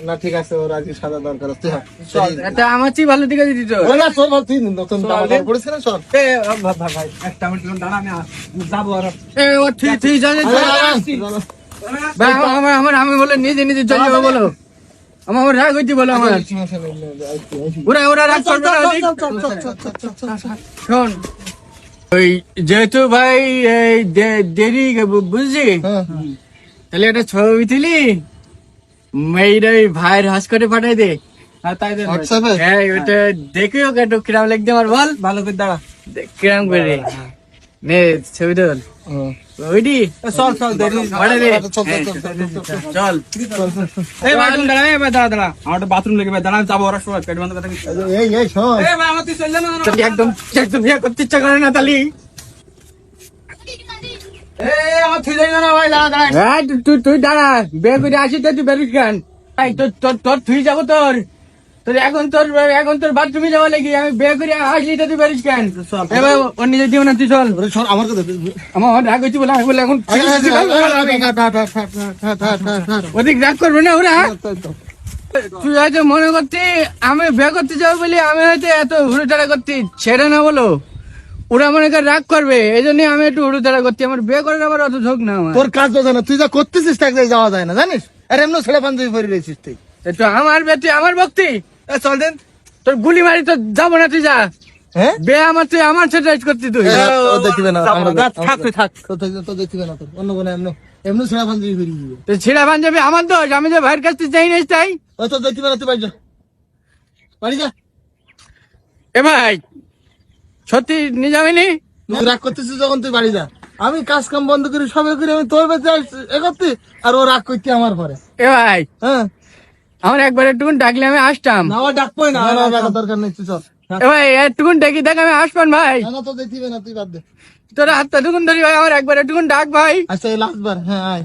না ঠিক আছে ওর আজকে সাদা দরকার আছে হ্যাঁ চল এটা আমার চেয়ে ভালো দিকে দিতি তো না চল ভাই, তুই নতুন। না চল এ ভাই একটা মিনিট দাঁড়া আমি যাব আর এ ও তুই তুই জানে। ভাই আমার আমার- আমি বলে নিজে নিজে চলে যাব বলো আমার আমার রাগ হইতে বলো আমার ওরা ওরা রাগ করবে না শোন ওই যেহেতু ভাই এই দেরি বু- বুঝলি হ্যাঁ, তাহলে একটা ছবি তুলি মেয়েরা ভাইয়ের পাঠাই দে। হ্যাঁ, হ্যাঁ, বল ভালো করে দাঁড়া। ছবি চল চল চল আমার বাথরুম লেগে দাঁড়া একদম একদম করতে ইচ্ছা করে না তালি। তুই দাঁড়া বের করে আসি তো তুই বেরোস কেন তোর তোর তুই যাব তোর তোর এখন তোর এখন তোর বাথরুমে যাওয়া লাগি আমি বে করে আসলি তো তুই বেরোস কেন এবার নিজের তুই চল আমার আমার রাগ হয়েছি বলে আমি বলে এখন ওদিক রাগ করবে না ওরা তুই হয়তো মনে করতি আমি বের করতে যাব বলি আমি হয়তো এত ঘুরে টাড়া করতি ছেড়ে না বলো ওরা মনে করে রাগ করবে এই জন্য আমি একটু হুড়োতাড়া করতে আমার বিয়ে করার আবার অত ঝোঁক না আমার। তোর কাজ বোঝে না তুই যা করতেছিস তাকে যাওয়া যায় না জানিস? আর এমনি ছেলে পাঞ্জাবি পরে রয়েছিস তুই। তো আমার তুই আমার ভক্তি? এ চল দেন। তোর গুলি মারি তো যাব না তুই যা। হ্যাঁ? বে আমার তুই আমার সাথে রাইড করতি তুই। ও দেখবে না আমরা- থাক তুই থাক। তো তো দেখবে না তোর অন্য কোনো এমনি এমনি ছেলে পাঞ্জাবি পরে দিবে তো ছিড়া পাঞ্জাবি আমার দোষ আমি যে ভাইয়ের কাছ থেকে চাই না তাই? ও তো দেখবে না তুই বাড়ি যা। বাড়ি যা। এ ভাই সত্যি নিয়ে যাবি নি তুই রাগ করতেছিস যখন তুই বাড়ি যা আমি কাজ কাম বন্ধ করি সবে করি আমি তোর বেঁচে এ করতে আর ও রাগ করতে আমার পরে এ ভাই হ্যাঁ আমার একবার একটুকুন ডাকলে আমি আসতাম না আমার ডাকবই না না না দরকার নেই তুই চল এ ভাই একটুকুন ডাকি দেখ আমি আসবান ভাই না তো দেখবে না তুই বাদ দে তোর হাতটা টুকুন ধরি ভাই আমার একবার একটুকুন ডাক ভাই আচ্ছা এই লাস্ট বার হ্যাঁ আয়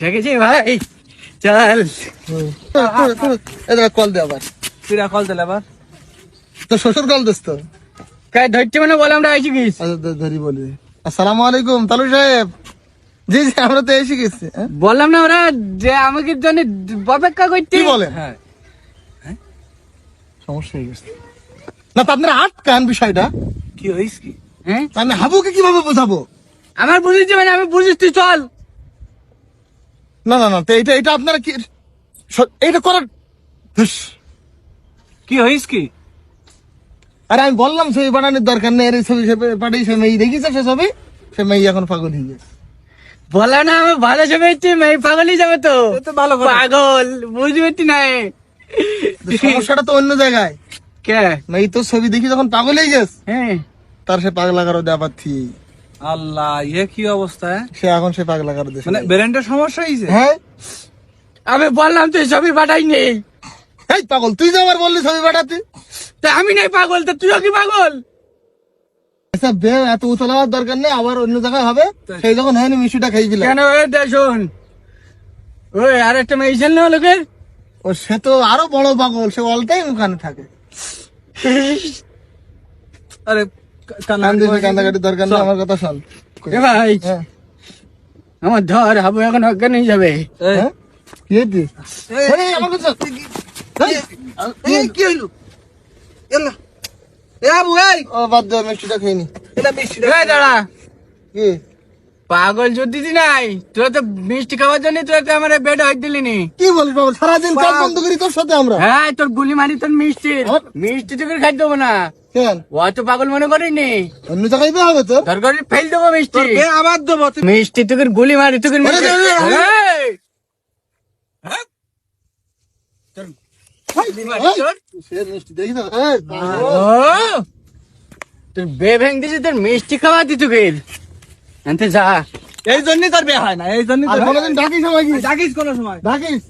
দেখেছি ভাই চল এটা কল দে আবার তুই কল দিলে আবার তো শ্বশুর কল দিস তো ধরছে মানে বলে আমরা আইছি গিস আচ্ছা ধরি বলি। আসসালামু আলাইকুম তালু সাহেব। জি জি আমরা তো এসে গেছি হ্যাঁ? বললাম না ওরা যে আমাকে জন্য অপেক্ষা করতে। কি বলেন? হ্যাঁ। সমস্যা হয়ে গেছে। না তো আপনার আটকান বিষয়টা। কি হইস কি? হ্যাঁ? আমি হাবুকে কীভাবে বোঝাবো? আমার বুঝেছি মানে আমি বুঝিস তুই চল। না না না তো এটা এটা আপনারা কি এইটা করার। কি হইস কি? আরে আমি বললাম ছবি বানানোর দরকার নেই এই ছবি সে পাঠিয়ে সে মেয়ে দেখিছে সে ছবি? সে মেয়ে এখন পাগল হয়ে গেছে। বললাম না আমি ভালো ছবি হচ্ছে মেয়ে পাগলই যাবে তো। তো ভালো। পাগল বুঝবি নাই সমস্যাটা তো অন্য জায়গায়। কে? মেয়ে তো ছবি দেখি যখন পাগল হয়ে গেছে হ্যাঁ। তার সে পাগলা কারও দেওয়া পাচ্ছি। আল্লাহ ইয়ে কি অবস্থা হ্যাঁ? সে এখন সে পাগলা কারও দেশে মানে ব্রেনটা সমস্যা হয়েছে? হ্যাঁ। আমি বললাম তুই ছবি পাঠাই নেই এই পাগল তুই যে আমার বললি ছবি পাঠাতে? তা আমি নাই পাগল তো তুইও কি পাগল? আচ্ছা বে এত উতলা হওয়ার দরকার নেই আবার অন্য জায়গায় হবে। সেই যখন হয়নি মিশুটা খাই দিলাম কেন? ওই দে শোন। ওই আর একটা মেয়ে ছিল না লোকের? ও সে তো আরও বড় পাগল সে অল টাইম ওখানে থাকে। আরে কান কান্না দিতে কান্দাকাটির দরকার নেই আমার কথা শোন। এ ভাই হ্যাঁ। আমার ধর হাবু এখন অজ্ঞান হয়ে যাবে। হ্যাঁ? কি আমার কথা। এই, এই, কি হইল? এলা এ আবু এই! ও বাদ দে মিষ্টিটা খেয়ে নি। এটা মিষ্টি এই দাঁড়া। কি? পাগল যদি দি নাই। তোরা তো মিষ্টি খাওয়ার জন্য তোরা তো আমার বেড হয়ে দিলি নি। কি বলিস বাবু সারাদিন কাজ বন্ধ করি তোর সাথে আমরা। হ্যাঁ তোর গুলি মারি তোর মিষ্টি। মিষ্টি তোকে খাই দেবো না। কেন? ও তো পাগল মনে করিনি অন্য জায়গায় তো হবে তো? তোর ঘরে ফেল দেবো মিষ্টি। আবার দেবো মিষ্টি তোকে গুলি মারি তোকে মিষ্টি- আরে, আরে, আরে। এই! হ্যাঁ? তোর গুলি মারি এই, তোর? বে ভেঙ দিছে তোর মিষ্টি খাওয়া দি তোকে আনতে যা। এই জন্যই তোর বে হয় না এই জন্যই আর তোর কোনোদিন ডাকিস আমাকে ডাকিস কোনো সময়। ডাকিস?